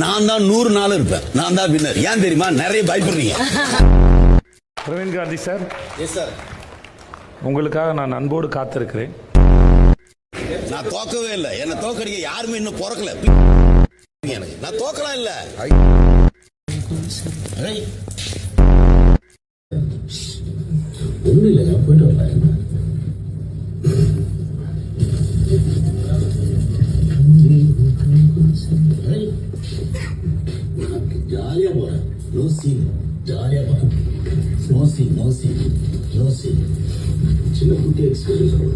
நான் தான் நூறு நாள் இருப்பேன். நான் தான் வின்னர் ஏன் தெரியுமா? நிறைய பயப்படுறீங்க. Praveen Gandhi sir yes sir உங்களுக்காக நான் அன்போடு காத்திருக்கிறேன். நான் தோக்கவே இல்லை. என்ன தோக்கடிக்க யாருமே இன்னும் பிறக்கல. எனக்கு. நான் தோக்கலாம் இல்ல. ஒன்றும் இல்லைங்க போயிட்டு வரலாம் ஜாலியாக போகிறேன் நோ சீன் ஜாலியாக போகிறேன் no scene no scene no scene சின்ன குட்டி எக்ஸ்பீரியன்ஸ் அவ்வளோ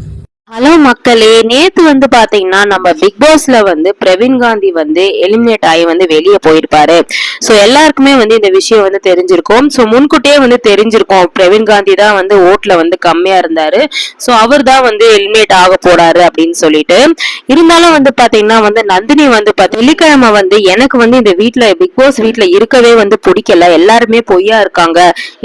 ஹலோ மக்களே நேத்து வந்து பாத்தீங்கன்னா நம்ம பிக் பாஸ்ல வந்து பிரவீன் காந்தி வந்து எலிமினேட் ஆகி வந்து வெளியே போயிருப்பாரு. சோ எல்லாருக்குமே வந்து இந்த விஷயம் வந்து தெரிஞ்சிருக்கும். சோ முன்கூட்டியே வந்து தெரிஞ்சிருக்கும். பிரவீன் காந்தி தான் வந்து ஓட்ல வந்து கம்மியா இருந்தாரு. சோ அவர் தான் வந்து எலிமினேட் ஆக போறாரு அப்படின்னு சொல்லிட்டு. இருந்தாலும் வந்து பாத்தீங்கன்னா வந்து நந்தினி வந்து வெள்ளிக்கிழமை வந்து எனக்கு வந்து இந்த வீட்ல பிக் பாஸ் வீட்ல இருக்கவே வந்து பிடிக்கல. எல்லாருமே பொய்யா இருக்காங்க.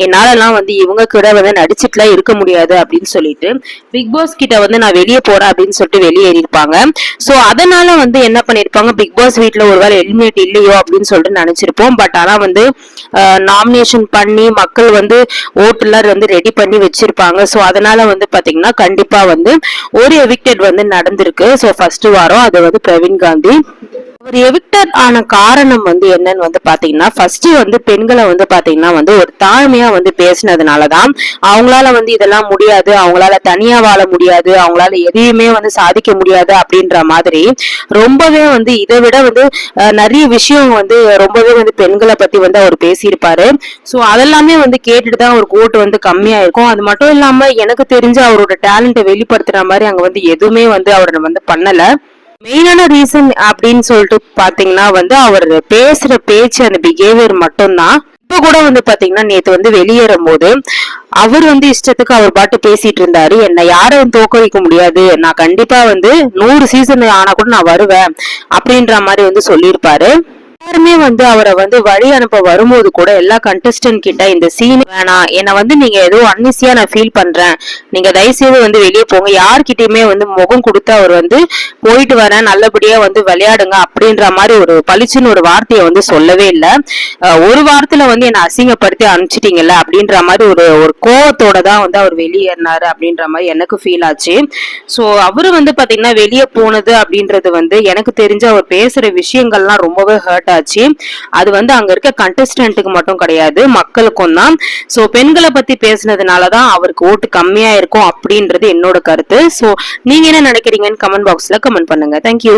என்னாலலாம் வந்து இவங்க கூட வந்து நடிச்சுட்டுலாம் இருக்க முடியாது அப்படின்னு சொல்லிட்டு பிக் பாஸ் கிட்ட வந்து நான் வெளியே போறேன் அப்படின்னு சொல்லிட்டு வெளியேறியிருப்பாங்க சோ அதனால வந்து என்ன பண்ணிருப்பாங்க பிக் பாஸ் வீட்ல ஒருவேளை எலிமினேட் இல்லையோ அப்படின்னு சொல்லிட்டு நினைச்சிருப்போம். பட் ஆனா வந்து நாமினேஷன் பண்ணி மக்கள் வந்து ஓட்டுலர் வந்து ரெடி பண்ணி வச்சிருப்பாங்க. சோ அதனால வந்து பாத்தீங்கன்னா கண்டிப்பா வந்து ஒரு எவிக்டட் வந்து நடந்திருக்கு. சோ ஃபர்ஸ்ட் வாரம் அது வந்து பிரவீன் காந்தி. அவர் எவிக்டட் ஆன காரணம் வந்து என்னன்னு வந்து பாத்தீங்கன்னா ஃபர்ஸ்ட் வந்து பெண்களை வந்து பாத்தீங்கன்னா வந்து ஒரு தாழ்மையா வந்து பேசினதுனாலதான் அவங்களால வந்து இதெல்லாம் முடியாது அவங்களால தனியா வாழ முடியாது அவங்களால எதையுமே வந்து சாதிக்க முடியாது அப்படின்ற மாதிரி ரொம்பவே வந்து இதை விட வந்து நிறைய விஷயம் வந்து ரொம்பவே வந்து பெண்களை பத்தி வந்து அவர் பேசியிருப்பாரு. சோ அதெல்லாமே வந்து கேட்டுட்டு தான் ஒரு கோட் வந்து கம்மியா இருக்கும் அது மட்டும் இல்லாம எனக்கு தெரிஞ்சு அவரோட டேலண்ட்டை வெளிப்படுத்துற மாதிரி அங்க வந்து எதுவுமே வந்து அவர் வந்து பண்ணல. மெயினான ரீசன் அப்படின்னு சொல்லிட்டு பாத்தீங்கன்னா வந்து அவர் பேசுற பேச்சு அந்த பிஹேவியர் மட்டும்தான். இப்ப கூட வந்து பாத்தீங்கன்னா நேத்து வந்து வெளியேறும் போது அவர் வந்து இஷ்டத்துக்கு அவர் பாட்டு பேசிட்டு இருந்தாரு. என்ன யாரும் தோக்க வைக்க முடியாது. நான் கண்டிப்பா வந்து நூறு சீசன் ஆனா கூட நான் வருவேன் அப்படின்ற மாதிரி வந்து சொல்லியிருப்பாரு. எல்லாருமே வந்து அவரை வந்து வழி அனுப்ப வரும்போது கூட எல்லா கண்டஸ்டன்ட் கிட்ட இந்த சீன் வேணாம் என்னை வந்து நீங்க ஏதோ அன்னிசியா நான் ஃபீல் பண்றேன். நீங்க தயவுசெய்து வந்து வெளியே போங்க. யார்கிட்டயுமே வந்து முகம் கொடுத்து அவர் வந்து போயிட்டு வரேன் நல்லபடியா வந்து விளையாடுங்க அப்படின்ற மாதிரி ஒரு பளிச்சுன்னு ஒரு வார்த்தையை வந்து சொல்லவே இல்லை. ஒரு வாரத்துல வந்து என்னை அசிங்கப்படுத்தி அனுப்பிச்சிட்டீங்கல்ல அப்படின்ற மாதிரி ஒரு ஒரு கோவத்தோட தான் வந்து அவர் வெளியேறினாரு அப்படின்ற மாதிரி எனக்கு ஃபீல் ஆச்சு. ஸோ அவரு வந்து பாத்தீங்கன்னா வெளியே போனது அப்படின்றது வந்து எனக்கு தெரிஞ்ச அவர் பேசுற விஷயங்கள்லாம் ரொம்பவே ஹர்ட் ஆச்சு அது வந்து அங்க இருக்க கண்டஸ்டன்ட்டுக்கு மட்டும் கிடையாது மக்களுக்கும் தான். ஸோ பெண்களை பத்தி பேசுனதுனால தான் அவருக்கு ஓட்டு கம்மியா இருக்கும் அப்படின்றது என்னோட கருத்து. ஸோ நீங்க என்ன நினைக்கிறீங்கன்னு கமெண்ட் பாக்ஸ்ல கமெண்ட் பண்ணுங்க. தேங்க்யூ